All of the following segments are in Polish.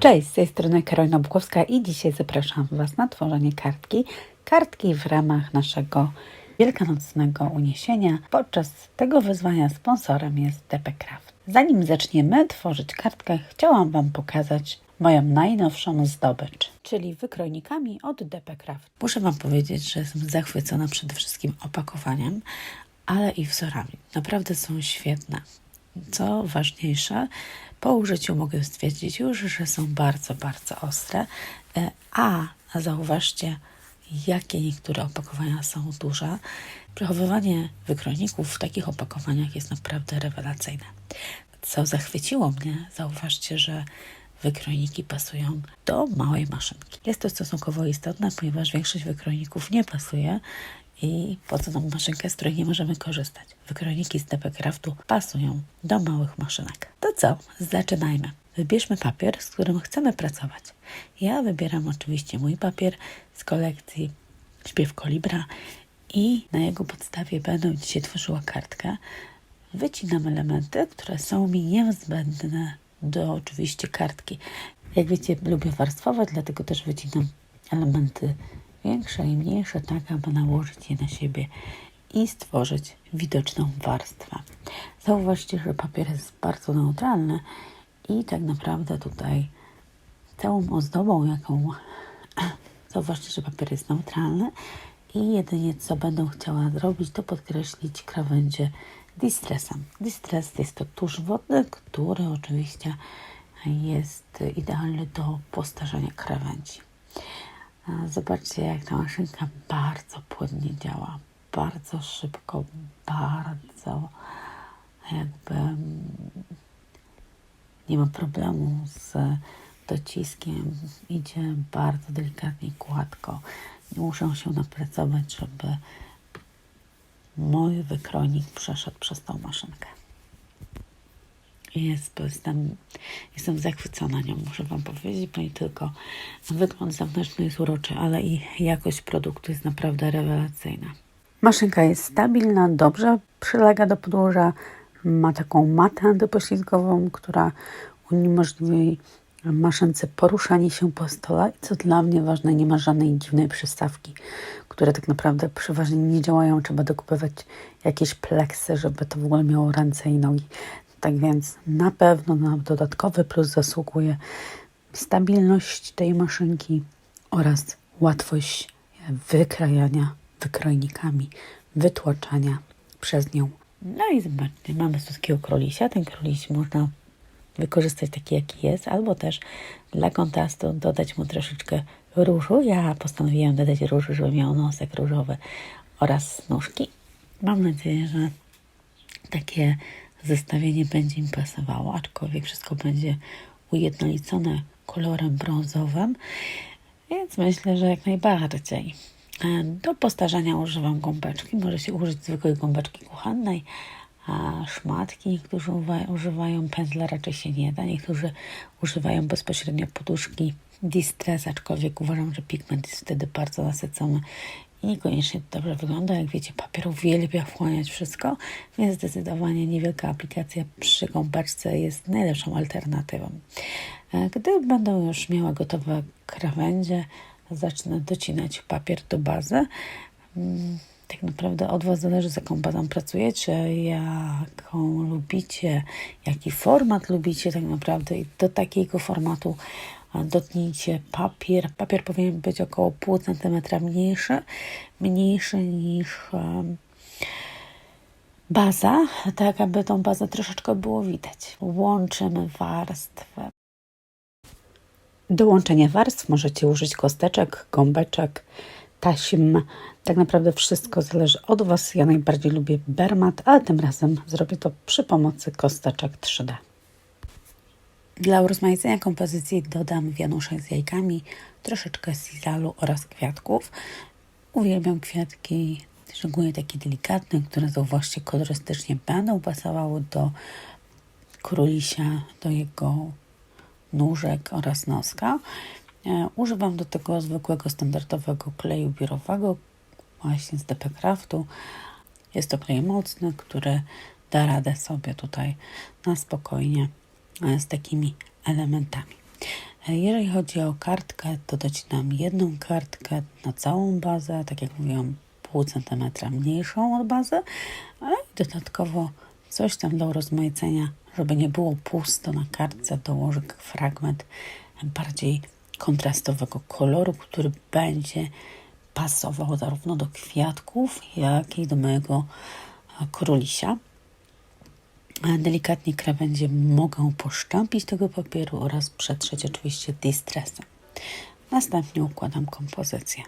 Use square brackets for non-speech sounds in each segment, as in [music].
Cześć, z tej strony Karolina Bukowska i dzisiaj zapraszam Was na tworzenie kartki. Kartki w ramach naszego wielkanocnego uniesienia. Podczas tego wyzwania sponsorem jest DP Craft. Zanim zaczniemy tworzyć kartkę, chciałam Wam pokazać moją najnowszą zdobycz, czyli wykrojnikami od DP Craft. Muszę Wam powiedzieć, że jestem zachwycona przede wszystkim opakowaniem, ale i wzorami. Naprawdę są świetne. Co ważniejsze, po użyciu mogę stwierdzić już, że są bardzo, bardzo ostre, e, a zauważcie, jakie niektóre opakowania są duże. Przechowywanie wykrojników w takich opakowaniach jest naprawdę rewelacyjne. Co zachwyciło mnie, zauważcie, że wykrojniki pasują do małej maszynki. Jest to stosunkowo istotne, ponieważ większość wykrojników nie pasuje i po co nam maszynkę, z której nie możemy korzystać. Wykrojniki z DP Craftu pasują do małych maszynek. To co? Zaczynajmy. Wybierzmy papier, z którym chcemy pracować. Ja wybieram oczywiście mój papier z kolekcji Śpiew Kolibra i na jego podstawie będę dzisiaj tworzyła kartkę. Wycinam elementy, które są mi niezbędne do oczywiście kartki. Jak wiecie, lubię warstwować, dlatego też wycinam elementy większe i mniejsze, tak aby nałożyć je na siebie i stworzyć widoczną warstwę. Zauważcie, że papier jest bardzo neutralny i tak naprawdę tutaj całą ozdobą, jaką [clears throat] zauważcie, że papier jest neutralny i jedynie co będę chciała zrobić, to podkreślić krawędzie distressem. Distress jest to tusz wodny, który oczywiście jest idealny do postarzenia krawędzi. Zobaczcie, jak ta maszynka bardzo płynnie działa, bardzo szybko, bardzo jakby mm, nie ma problemu z dociskiem, idzie bardzo delikatnie, gładko. Nie muszę się napracować, żeby mój wykrojnik przeszedł przez tą maszynkę. Jest, jestem, jestem zachwycona nią, muszę Wam powiedzieć, bo nie tylko wygląd zewnętrzny jest uroczy, ale i jakość produktu jest naprawdę rewelacyjna. Maszynka jest stabilna, dobrze przylega do podłoża, ma taką matę antypoślizgową, która uniemożliwi maszynce poruszanie się po stole i co dla mnie ważne, nie ma żadnej dziwnej przystawki, które tak naprawdę przeważnie nie działają. Trzeba dokupywać jakieś pleksy, żeby to w ogóle miało ręce i nogi. Tak więc na pewno na dodatkowy plus zasługuje stabilność tej maszynki oraz łatwość wykrajania wykrojnikami, wytłaczania przez nią. No i zobaczcie, mamy tu takiego królisia. Ten króliś można wykorzystać taki, jaki jest, albo też dla kontrastu dodać mu troszeczkę różu. Ja postanowiłam dodać różu, żeby miał nosek różowy oraz nóżki. Mam nadzieję, że takie zestawienie będzie im pasowało, aczkolwiek wszystko będzie ujednolicone kolorem brązowym, więc myślę, że jak najbardziej. E, do postarzania używam gąbeczki. Może się użyć zwykłej gąbeczki kuchennej, a szmatki niektórzy używają, pędzla raczej się nie da. Niektórzy używają bezpośrednio poduszki Distress, aczkolwiek uważam, że pigment jest wtedy bardzo nasycony niekoniecznie dobrze wygląda. Jak wiecie, papier uwielbia wchłaniać wszystko, więc zdecydowanie niewielka aplikacja przy gąbeczce jest najlepszą alternatywą. E, gdy będę już miała gotowe krawędzie, zacznę docinać papier do bazy. Mm, tak naprawdę od Was zależy, z jaką bazą pracujecie, jaką lubicie, jaki format lubicie tak naprawdę i do takiego formatu dotnijcie papier. Papier powinien być około pół centymetra mniejszy, mniejszy niż baza, tak aby tą bazę troszeczkę było widać. Łączymy warstwę. Do łączenia warstw możecie użyć kosteczek, gąbeczek, taśm. Tak naprawdę wszystko zależy od Was. Ja najbardziej lubię bermat, ale tym razem zrobię to przy pomocy kosteczek 3D. Dla urozmaicenia kompozycji dodam wianuszek z jajkami, troszeczkę sizalu oraz kwiatków. Uwielbiam kwiatki, szczególnie takie delikatne, które zauważcie kolorystycznie będą pasowały do królisia, do jego nóżek oraz noska. E, używam do tego zwykłego, standardowego kleju biurowego, właśnie z DP Craftu. Jest to klej mocny, który da radę sobie tutaj na spokojnie z takimi elementami. Jeżeli chodzi o kartkę, to docinam jedną kartkę na całą bazę, tak jak mówiłam, pół centymetra mniejszą od bazy, a dodatkowo coś tam do urozmaicenia, żeby nie było pusto na kartce, dołożę fragment bardziej kontrastowego koloru, który będzie pasował zarówno do kwiatków, jak i do mojego królisia. Delikatnie krawędzie mogę poszczapić tego papieru oraz przetrzeć oczywiście distressem. Następnie układam kompozycję.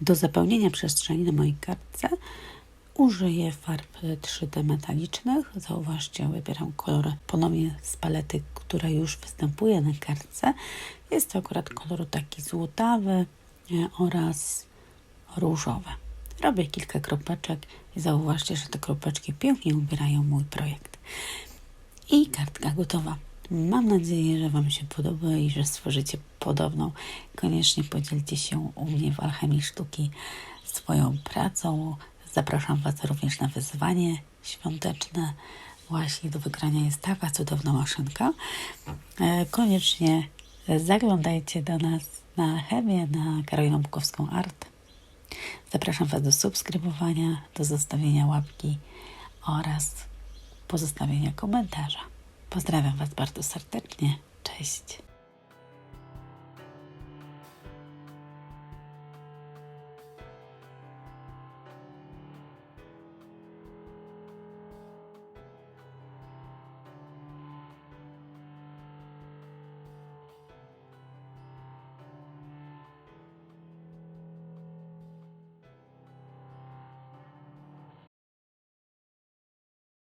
Do zapełnienia przestrzeni na mojej kartce użyję farb 3D metalicznych. Zauważcie, wybieram kolor ponownie z palety, która już występuje na kartce. Jest to akurat kolor taki złotawy e, oraz różowy. Robię kilka kropeczek i zauważcie, że te kropeczki pięknie ubierają mój projekt. I kartka gotowa. Mam nadzieję, że Wam się podoba i że stworzycie podobną. Koniecznie podzielcie się u mnie w Alchemii Sztuki swoją pracą. Zapraszam Was również na wyzwanie świąteczne. Właśnie do wygrania jest taka cudowna maszynka. E, koniecznie zaglądajcie do nas na Chemię, na Karoliną Bukowską Art. Zapraszam Was do subskrybowania, do zostawienia łapki oraz pozostawienia komentarza. Pozdrawiam Was bardzo serdecznie. Cześć.